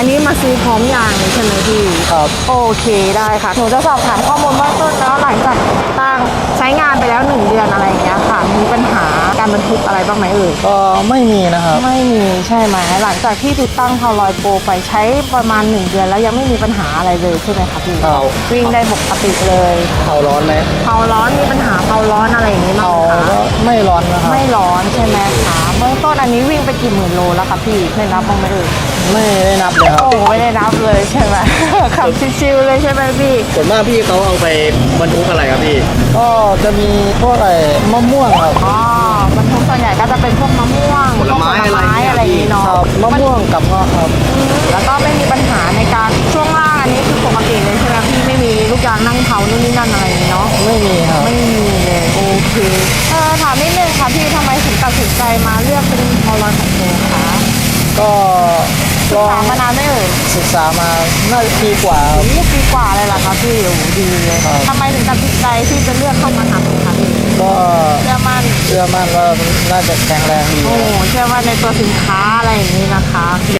อันนี้มาซื้อพร้อมยางเลยใช่ไหมพี่ ครับ โอเคได้ค่ะ หนูจะสอบถามข้อมูลเบื้องต้นแล้วหลังจากตั้งใช้งานไปแล้วหนึ่งเดือนอะไรอย่างเงี้ยค่ะ มีปัญหาการบรรทุกอะไรบ้างไหมเอ่ย ก็ไม่มีนะครับ ไม่มีใช่ไหมหลังจากที่ติดตั้งพาวลอยโปรไปใช้ประมาณ1เดือนแล้วยังไม่มีปัญหาอะไรเลยใช่ไหมคะพี่ครับ วิ่งได้ปกติเลยเขาร้อนไหมเผาร้อนมีปัญหาเผาร้อนอะไรอย่างนี้มั้เขางคะ ก็ไม่ร้อนนะครับ ไม่ร้อนใช่ไหมคะเบื้องต้นอันนี้วิ่งไปกี่หมื่นโลแล้วคะพี่ได้นับบ้างไหมเอ่ยไม่ได้นับเลยครับโอ้ไม่ได้นับเลยใช่ไหมขับชิวๆเลยใช่ไหมพี่ส่วนมากพี่เขาเอาไปบรรทุกอะไรครับพี่ ก็จะมีพวกไอ้มะม่วงครับอ๋อบรรทุกส่วนใหญ่ก็จะเป็นพวกมะม่วงผลไม้พวกผลไม้อะอะไรไรอย่างนี้อย่างเงี้เนาะยครับมะม่วงกับเงาะครับอืมแล้วก็ไม่มีปัญหาในการช่วงล่างอันนี้คือปกติเลยใช่ไหมพี่ไม่มีลูกยางนั่งเผานู่นนี่นั่นอะไร เคเออถามนิดนึงค่ะพี่ทำไมถึงตัดสินใจมาเลือกเป็นพอลอยของโคะก็ลองถามมานานไม่เอ่ยศึกษามาน่าจะปีกว่าครับโอ้ปีกว่าเลยล่ะคะพี่โอ้โหดีเลยครับ ทำไมถึงตัดสินใจที่จะเลือกเข้ามาทำคะพี่ก็เชื่อมั่นเชื่อมั่นว่าน่าจะแข็งแรงดี โอ้เชื่อมั่นในตัวสินค้าอะไรอย่างนี้นะคะ